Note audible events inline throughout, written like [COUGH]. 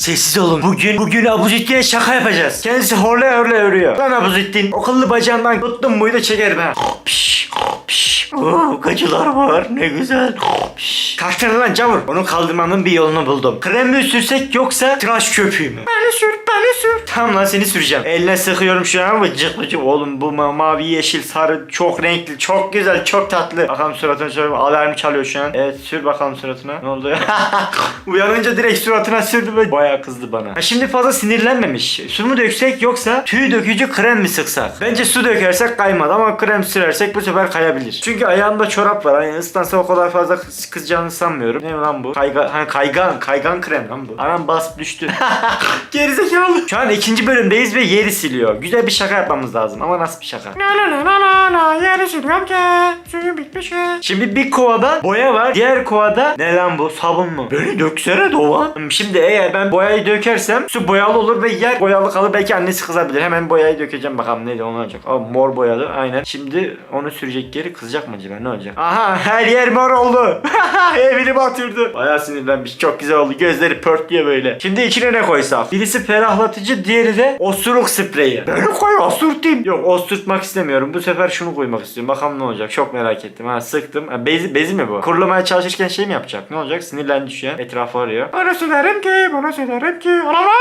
Sessiz olun. Bugün bugün Abuzittin'e şaka yapacağız. Kendisi horlaya horlaya örüyor. Lan Abuzittin o kıllı bacağından tuttun muydu ha. Piş, piş. Oo, gacılar var ne güzel. Piş. Kalktın lan camur. Onu kaldırmanın bir yolunu buldum. Krem mi sürsek yoksa tıraş köpüğü mü? Beni sür beni sür. Tamam lan seni süreceğim. Eline sıkıyorum şu an vıcık vıcık. Oğlum bu ma- mavi yeşil sarı çok renkli çok güzel çok tatlı. Bakalım suratına şöyle alarm çalıyor şu an. Evet sür bakalım suratına. Ne oldu ya? [LAUGHS] Uyanınca direkt suratına sürdü ve bayağı kızdı bana. Ha, şimdi fazla sinirlenmemiş. Su mu döksek yoksa tüy dökücü krem mi sıksak? Bence su dökersek kaymaz ama krem sürersek bu sefer kayabilir. Çünkü ayağımda çorap var. Hani ıslansa o kadar fazla kız- kızacağını sanmıyorum. Ne lan bu? Kayga, hani kaygan, kaygan krem lan bu. Anam basıp düştü. [LAUGHS] Gerizekalı. Şu an ikinci bölümdeyiz ve yeri siliyor. Güzel bir şaka yapmamız lazım ama nasıl bir şaka? Yeri siliyorum ki suyum bitmiş. Şimdi bir kovada boya var. Diğer kovada ne lan bu? Sabun mu? Beni döksene Doğan. Hmm, Şimdi eğer ben boyayı dökersem su boyalı olur ve yer boyalı kalır. Belki annesi kızabilir. Hemen boyayı dökeceğim bakalım neydi onu olacak. Aa, mor boyalı aynen. Şimdi onu sürecek yeri kızacak mı acaba ne olacak? Aha her yer mor oldu. [LAUGHS] Evini batırdı. Bayağı sinirlenmiş. Çok güzel oldu. Gözleri pörtlüyor böyle. Şimdi içine ne koysak? Birisi ferahlatıcı diğeri de osuruk spreyi. Ben koy osurtayım. Yok osurtmak istemiyorum. Bu sefer şunu koymak istiyorum. Bakalım ne olacak. Çok merak ettim. Ha sıktım. Ha, bezi, bezi mi bu? Kurulamaya çalışırken şey mi yapacak? Ne olacak? Sinirlendi şu an. Etrafı arıyor. Bunu söylerim ki bunu söylerim ki. Anam var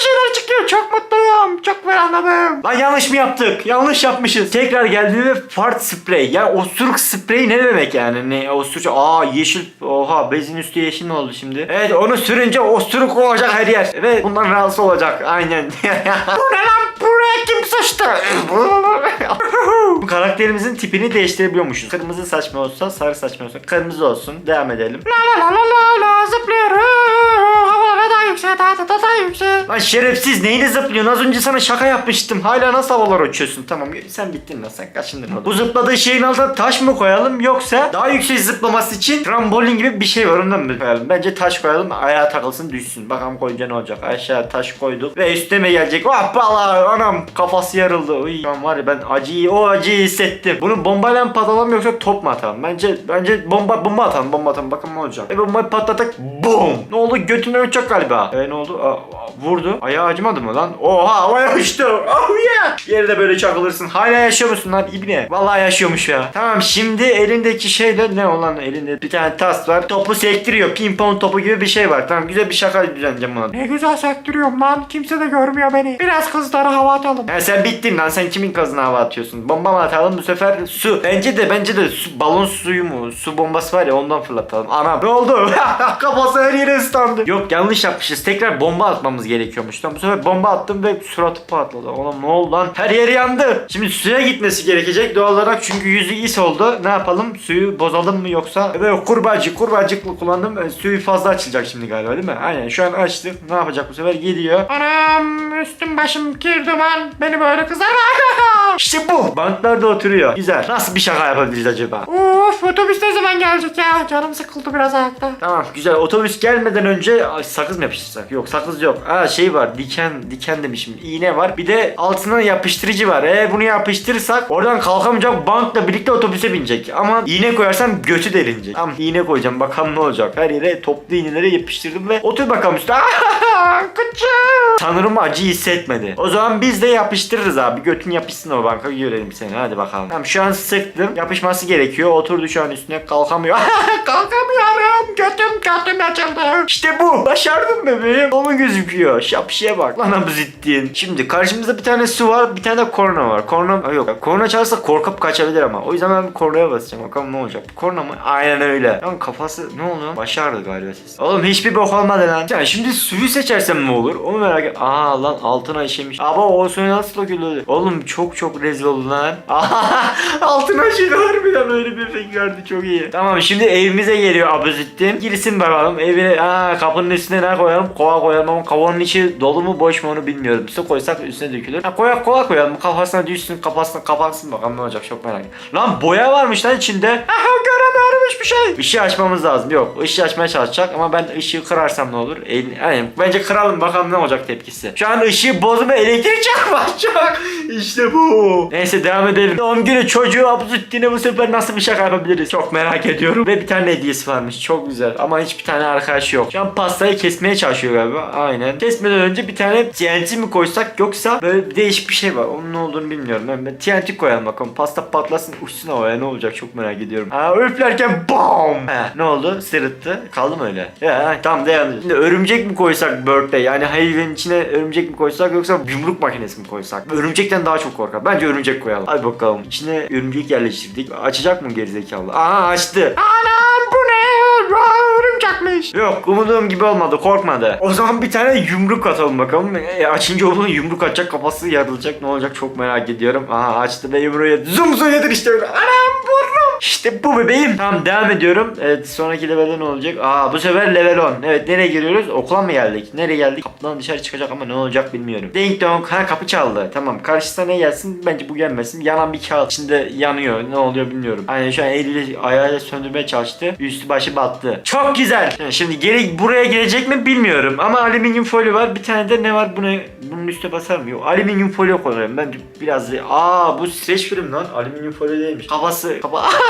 şeyler çıkıyor. Çok mutluyum. Çok ferahladım. Lan yanlış mı yaptık? Yanlış yapmışız. Tekrar geldi ve fart sprey. Ya osuruk sprey ne demek yani? Ne osuruk? Aa yeşil. Oha bezin üstü yeşil ne oldu şimdi? Evet onu sürünce osuruk olacak her yer. Evet bundan rahatsız olacak. Aynen. [LAUGHS] Bu ne lan? Buraya kim sıçtı? [LAUGHS] Bu karakterimizin tipini değiştirebiliyormuşuz. Kırmızı saç mı olsa, sarı saç mı olsa. Kırmızı olsun. Devam edelim. La la la la la la zıplıyorum. Havalara daha yüksek daha da daha yüksek. Lan şerefsiz neyine zıplıyorsun? Az önce sana şaka yapmıştım. Hala nasıl havalar uçuyorsun? Tamam sen bittin lan sen kaçındın oğlum. Bu zıpladığı şeyin altına taş mı koyalım yoksa daha yüksek zıplaması için trambolin gibi bir şey var ondan mı koyalım? Bence taş koyalım ayağa takılsın düşsün. Bakalım koyunca ne olacak? Aşağı taş koyduk ve üstüme gelecek. Hoppala anam kafası yarıldı. Uy, var ya ben acıyı o acıyı hissettim. Bunu bombayla patlatalım yoksa top mu atalım? Bence bence bomba bomba atalım bomba atalım bakın ne olacak. Ve bombayı patlatak boom. Ne oldu götünden uçacak galiba. E ne oldu? Aa, vurdu. Ayağı acımadı mı lan? Oha havaya uçtu. Oh yeah. Yerde böyle çakılırsın. Hala yaşıyor musun lan ibne? Vallahi yaşıyormuş ya. Tamam şimdi elindeki şeyle ne olan elinde bir tane tas var. Topu sektiriyor. Pimpon topu gibi bir şey var. Tamam güzel bir şaka düzenleyeceğim buna. Ne güzel sektiriyorum lan. Kimse de görmüyor beni. Biraz kızlara hava atalım. Ya sen bittin lan sen kimin kazına hava atıyorsun? Bomba mı atalım bu sefer su. Bence de bence de su, balon suyu mu? Su bombası var ya ondan fırlatalım. Anam ne oldu? [LAUGHS] Kafası her yere ıslandı. Yok yanlış yapmışız. Tekrar bomba atmamız gerekiyormuş. Tamam bu sefer bomba attım ve suratı patladı. Oğlum ne oldu lan? Her yeri yandı. Şimdi suya gitmesi gerekecek doğal olarak çünkü yüzü is oldu. Ne yapalım? Suyu bozalım mı yoksa? Böyle kurbacık kurbacıklı kullandım. E, Suyu fazla açılacak şimdi galiba değil mi? Aynen şu an açtık. Ne yapacak bu sefer? Gidiyor. Anam üstüm başım kir duman. Beni böyle kızar. [LAUGHS] İşte bu. Banklarda oturuyor. Güzel. Nasıl bir şaka yapabiliriz acaba? Uf otobüs ne zaman gelecek ya? Canım sıkıldı biraz ayakta. Tamam güzel. Otobüs gelmeden önce Ay, sakız mı yapıştırsak? Yok sakız yok. Aa şey var. Diken diken demişim. İğne var. Bir de altına yapıştırıcı var. Eğer bunu yapıştırırsak oradan kalkamayacak. Bankla birlikte otobüse binecek. Ama iğne koyarsam götü derinecek. Tamam iğne koyacağım. Bakalım ne olacak. Her yere toplu iğneleri yapıştırdım ve otur bakalım üstüne. [LAUGHS] Kıçım. Sanırım acı hissetmedi. O zaman biz de yapıştırırız abi. Götün yapışsın o banka görelim seni. Hadi bakalım. Tamam şu an sıktım. Yapışması gerekiyor. Oturdu şu an üstüne kalkamıyor. [LAUGHS] Kalkamıyorum. Götüm götüm açıldı. İşte bu. Başardım bebeğim. Onun gözüküyor. Şapşiye bak. Lan abuzittin. Şimdi karşımızda bir tane su var. Bir tane de korna var. Korna Aa, yok. Korna çalarsa korkup kaçabilir ama. O yüzden ben kornaya basacağım. Bakalım ne olacak. Korna mı? Aynen öyle. Lan kafası ne oluyor? Başardı galiba siz. Oğlum hiçbir bok olmadı lan. Yani şimdi suyu seçersem ne olur? Onu merak et. Aa lan altına işemiş. Ama o suyu nasıl döküldü? Oğlum çok çok rezil oldu lan. [LAUGHS] altına işedi harbiden öyle bir efekt verdi. Çok iyi. Tamam şimdi evimize geliyor abuzittin. Girsin bakalım. Evine aa kapının üstüne ne koyalım? Kova koyalım ama kovanın içi dolu mu boş mu onu bilmiyorum. Su koysak üstüne dökülür. Ha koyak kola koyalım. Kafasına düşsün kafasına kapansın bakalım ne olacak çok merak ediyorum. Lan boya varmış lan içinde. Aha yanlış bir şey. Işığı açmamız lazım. Yok ışığı açmaya çalışacak ama ben ışığı kırarsam ne olur? El, yani bence kıralım bakalım ne olacak tepkisi. Şu an ışığı bozma elektrik çarpacak. [LAUGHS] İşte bu. Neyse devam edelim. Doğum günü çocuğu Abdülhamid'ine bu sefer nasıl bir şaka yapabiliriz? Çok merak ediyorum. Ve bir tane hediyesi varmış. Çok güzel. Ama hiçbir tane arkadaşı yok. Şu an pastayı kesmeye çalışıyor galiba. Aynen. Kesmeden önce bir tane TNT mi koysak yoksa böyle değişik bir şey var. Onun ne olduğunu bilmiyorum. Ben, ben TNT koyalım bakalım. Pasta patlasın uçsun havaya ne olacak çok merak ediyorum. Ha üflerken BOOM! He, ne oldu? Sırıttı. Kaldı mı öyle? Ya tamam dayandı. Şimdi örümcek mi koysak birthday? Yani hayvanın içine örümcek mi koysak yoksa yumruk makinesi mi koysak? Örümcekten daha çok korkar. Bence örümcek koyalım. Hadi bakalım. İçine örümcek yerleştirdik. Açacak mı gerizekalı? Aha açtı. Anam bu ne? Örümcekmiş. Yok umduğum gibi olmadı korkmadı. O zaman bir tane yumruk atalım bakalım. E, açınca onun yumruk atacak kafası yarılacak ne olacak çok merak ediyorum. Aha açtı ve yumruğu yedi. Zoom zoom yedir işte öyle. Anam burnum. İşte bu bebeğim. Tamam devam ediyorum. Evet sonraki levelde ne olacak? Aa bu sefer level 10. Evet nereye giriyoruz? Okula mı geldik? Nereye geldik? Kapıdan dışarı çıkacak ama ne olacak bilmiyorum. Ding dong. Ha kapı çaldı. Tamam karşısına ne gelsin? Bence bu gelmesin. Yanan bir kağıt. İçinde yanıyor. Ne oluyor bilmiyorum. Aynen şu an eliyle ayağıyla söndürmeye çalıştı. Üstü başı battı. Çok güzel. Şimdi geri buraya gelecek mi bilmiyorum. Ama alüminyum folyo var. Bir tane de ne var? Bunu bunun üstüne basar mı? Yok. Alüminyum folyo koyuyorum. Bence biraz. Aa bu streç film lan. Alüminyum folyo değilmiş. Kafası... Kafa... [LAUGHS]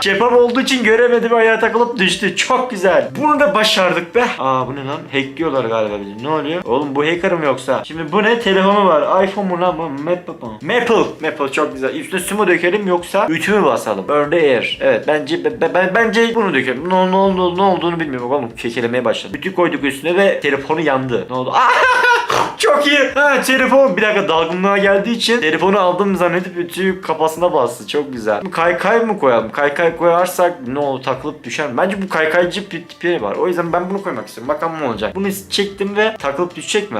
Şeffaf olduğu için göremedim ayağa takılıp düştü. Çok güzel. Bunu da başardık be. Aa bu ne lan? Hackliyorlar galiba bizi. Ne oluyor? Oğlum bu hacker mı yoksa? Şimdi bu ne? Telefonu var. iPhone mu lan? Maple mı? Maple. Maple çok güzel. Üstüne su mu dökelim yoksa ütü mü basalım? The air. Evet bence be- ben, bence bunu dökelim. Ne, ne, oldu, ne olduğunu bilmiyorum. Oğlum kekelemeye başladı. Ütü koyduk üstüne ve telefonu yandı. Ne oldu? [LAUGHS] Çok iyi. Ha telefon bir dakika dalgınlığa geldiği için telefonu aldım zannedip ütüyü kafasına bastı. Çok güzel. Kaykay mı koyalım? Kaykay koyarsak ne olur takılıp düşer? Bence bu kaykaycı bir tipi var. O yüzden ben bunu koymak istiyorum. Bakalım ne olacak. Bunu çektim ve takılıp düşecek mi?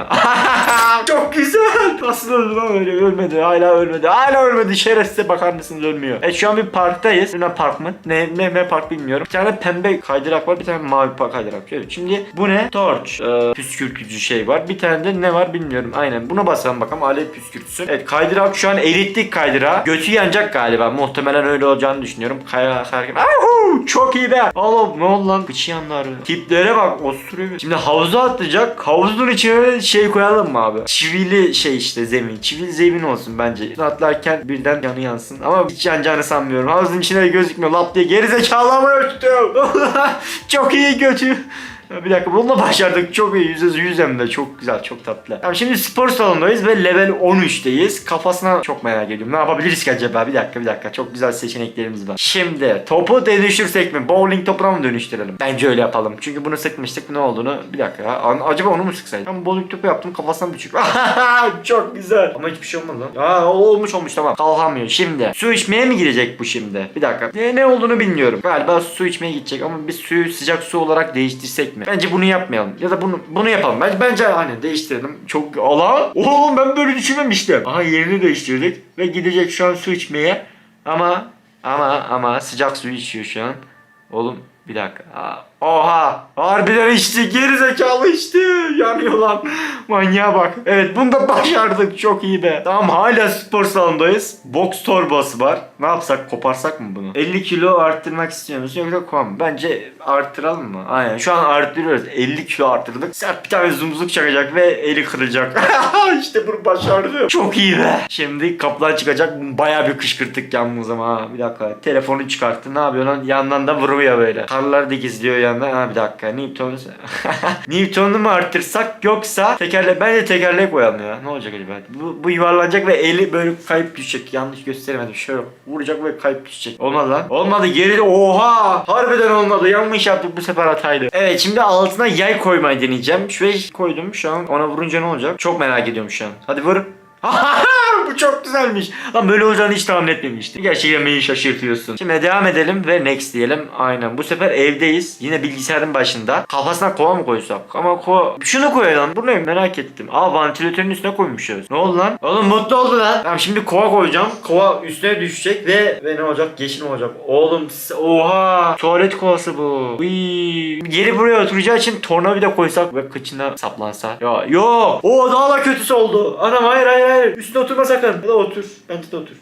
[LAUGHS] Çok güzel. Nasıl öldü lan öyle? Ölmedi. Hala ölmedi. Hala ölmedi. Şerefsize bakar mısınız ölmüyor. Evet şu an bir parktayız. Luna Park mı? Ne, ne, ne park bilmiyorum. Bir tane pembe kaydırak var. Bir tane mavi park kaydırak. Evet şimdi bu ne? Torch. Ee, püskürtücü şey var. Bir tane de ne var bilmiyorum. Aynen. Buna basalım bakalım. Alev püskürtsün. Evet kaydırak şu an erittik kaydırağı. Götü yanacak galiba. Muhtemelen öyle olacağını düşünüyorum. Kaya hareket. Ahu! Çok iyi be. Oğlum ne oldu lan? Kıçı yandı. Tiplere bak. Osturuyor. Şimdi havuza atlayacak. Havuzun içine şey koyalım mı abi? Çivili şey işte zemin. Çivili zemin olsun bence. Atlarken birden yanı yansın. Ama hiç yanacağını sanmıyorum. Havuzun içine de gözükmüyor. Lap diye gerizekalı mı öttü? [LAUGHS] Çok iyi götü. Bir dakika bununla başardık. Çok iyi. Yüz yüz de çok güzel, çok tatlı. Tamam şimdi spor salonundayız ve level 13'teyiz. Kafasına çok merak ediyorum. Ne yapabiliriz ki acaba? Bir dakika bir dakika. Çok güzel seçeneklerimiz var. Şimdi topu dönüştürsek mi? Bowling topuna mı dönüştürelim? Bence öyle yapalım. Çünkü bunu sıkmıştık. Ne olduğunu bir dakika. ya. Acaba onu mu sıksaydım? Ben bowling topu yaptım kafasına düşük. [LAUGHS] çok güzel. Ama hiçbir şey olmadı lan. Olmuş olmuş tamam. Kalkamıyor. Şimdi su içmeye mi girecek bu şimdi? Bir dakika. Ne, ne olduğunu bilmiyorum. Galiba su içmeye gidecek ama biz suyu sıcak su olarak değiştirsek mi? Bence bunu yapmayalım. Ya da bunu bunu yapalım. Bence, bence aynen değiştirelim. Çok Allah. Oğlum ben böyle düşünmemiştim. Aha yerini değiştirdik ve gidecek şu an su içmeye. Ama ama ama sıcak su içiyor şu an. Oğlum bir dakika. Aa, Oha! Harbiden içti. Geri zekalı içti. Yanıyor lan. Manyağa bak. Evet bunu da başardık. Çok iyi be. Tamam hala spor salonundayız. Boks torbası var. Ne yapsak? Koparsak mı bunu? 50 kilo arttırmak istiyor musun yoksa koyalım? Bence arttıralım mı? Aynen. Şu an arttırıyoruz. 50 kilo arttırdık. Sert bir tane zumzuk çakacak ve eli kırılacak. [LAUGHS] işte bunu başardım. Çok iyi be. Şimdi kapıdan çıkacak. Bayağı bir kışkırttık yalnız ama. Ha, bir dakika. Telefonu çıkarttı. Ne yapıyor lan? Yandan da vuruyor böyle. Karlar dikizliyor yandan. Ha bir dakika. Newton'u [LAUGHS] Newton'u mu arttırsak yoksa tekerle bence tekerleğe koyalım ya. Ne olacak acaba? Bu, bu yuvarlanacak ve eli böyle kayıp düşecek. Yanlış gösteremedim. Şöyle vuracak ve kayıp düşecek. Olmadı lan. Olmadı. Geri oha! Harbiden olmadı. Yanlış yaptık bu sefer hataydı. Evet şimdi altına yay koymayı deneyeceğim. Şuraya koydum şu an. Ona vurunca ne olacak? Çok merak ediyorum şu an. Hadi vur. [LAUGHS] Bu çok güzelmiş. Lan böyle olacağını hiç tahmin etmemiştim. Gerçekten beni şaşırtıyorsun. Şimdi devam edelim ve next diyelim. Aynen. Bu sefer evdeyiz. Yine bilgisayarın başında. Kafasına kova mı koysak? Ama kova... Şunu koyalım. Bu ne? Merak ettim. Aa vantilatörün üstüne koymuşuz. Ne oldu lan? Oğlum mutlu oldu lan. Tamam şimdi kova koyacağım. Kova üstüne düşecek ve ve ne olacak? Yeşil olacak? Oğlum oha. Tuvalet kovası bu. Uy. Geri buraya oturacağı için tornavida koysak ve kıçına saplansa. Ya yok. O daha da kötüsü oldu. Anam hayır hayır hayır. Üstüne oturma sakın. Ya da otur. Bence de otur.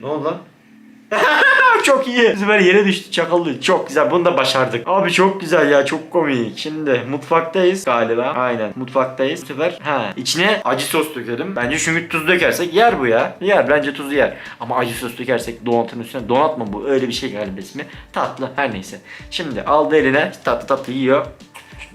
Ne oldu lan? [LAUGHS] çok iyi. Sefer yere düştü çakallı. Çok güzel. Bunu da başardık. Abi çok güzel ya. Çok komik. Şimdi mutfaktayız galiba. Aynen. Mutfaktayız. Bu sefer ha içine acı sos dökelim. Bence çünkü tuz dökersek yer bu ya. Yer. Bence tuzu yer. Ama acı sos dökersek donatın üstüne. Donat mı bu? Öyle bir şey galiba ismi. Tatlı. Her neyse. Şimdi aldı eline. Tatlı tatlı yiyor.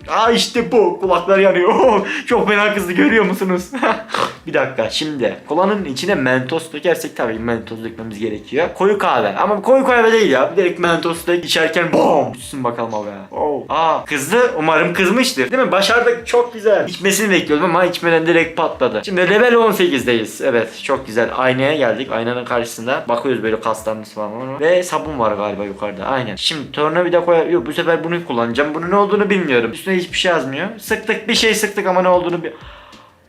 Aa işte bu. Kulaklar yanıyor. [LAUGHS] Çok fena kızdı görüyor musunuz? [LAUGHS] bir dakika şimdi kolanın içine mentos dökersek tabii mentos dökmemiz gerekiyor. Koyu kahve ama koyu kahve değil ya. Direkt mentos dök içerken bom. Düşsün bakalım abi. Oh. Aa kızdı. Umarım kızmıştır. Değil mi? Başardık. Çok güzel. İçmesini bekliyordum ama içmeden direkt patladı. Şimdi level 18'deyiz. Evet çok güzel. Aynaya geldik. Aynanın karşısında. Bakıyoruz böyle kaslarımız falan. var. Ve sabun var galiba yukarıda. Aynen. Şimdi tornavida koy. Yok bu sefer bunu kullanacağım. Bunun ne olduğunu bilmiyorum. Üstüne hiçbir şey yazmıyor. Sıktık bir şey sıktık ama ne olduğunu bir...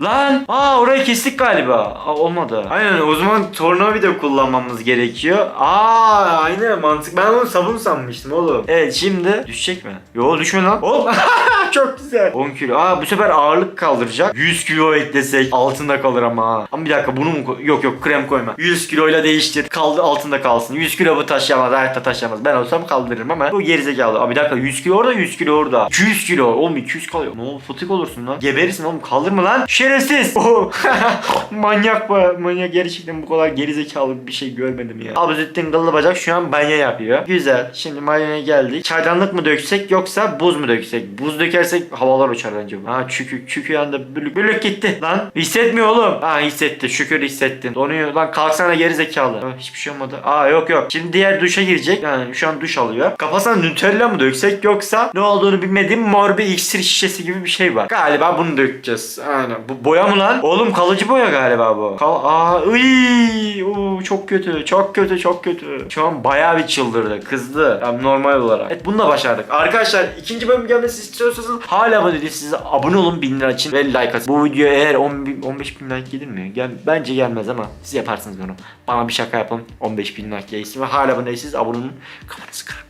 Lan! Aa orayı kestik galiba. Aa, olmadı. Aynen o zaman tornavida kullanmamız gerekiyor. Aa aynen mantık. Ben onu sabun sanmıştım oğlum. Evet şimdi düşecek mi? Yo düşme lan. Oğlum [LAUGHS] çok güzel. 10 kilo. Aa bu sefer ağırlık kaldıracak. 100 kilo eklesek altında kalır ama. ha. Ama bir dakika bunu mu? Yok yok krem koyma. 100 kiloyla değiştir. Kaldı altında kalsın. 100 kilo bu taşıyamaz. Hayatta taşıyamaz. Ben olsam kaldırırım ama bu gerizekalı. Aa bir dakika 100 kilo orada 100 kilo orada. 200 kilo. Oğlum 200 kalıyor. Ne oldu fıtık olursun lan. Geberirsin oğlum kaldırma lan. Şerefsiz. [LAUGHS] [LAUGHS] Manyak bu. Manyak gerçekten bu kadar gerizekalı bir şey görmedim ya. Abuzettin kıllı bacak şu an banyo yapıyor. Güzel. Şimdi banyoya geldik. Çaydanlık mı döksek yoksa buz mu döksek? Buz dökersek havalar uçar bence bu. Ha çükü. Çükü yanında bülük. Bülük gitti. Lan hissetmiyor oğlum. Ha hissetti. Şükür hissettin. Donuyor. Lan kalksana gerizekalı. Ha, hiçbir şey olmadı. Aa yok yok. Şimdi diğer duşa girecek. Yani şu an duş alıyor. Kafasına Nutella mı döksek yoksa ne olduğunu bilmediğim mor bir iksir şişesi gibi bir şey var. Galiba bunu dökeceğiz. Aynen. Bu boya mı lan? Oğlum kalıcı boya galiba bu. Kal Aa, ıy, Oo, çok kötü. Çok kötü. Çok kötü. Şu an bayağı bir çıldırdı. Kızdı. Yani normal olarak. Evet bunu da başardık. Arkadaşlar ikinci bölüm gelmesi istiyorsanız hala abone değil. Abone olun 1000 lira için ve like atın. Bu video eğer 10 bin- 15 bin like gelir mi? Gel, bence gelmez ama siz yaparsınız bunu. Bana bir şaka yapın. 15 bin like gelsin ve hala abone değilsiniz. Abone olun. Kafanızı kırın.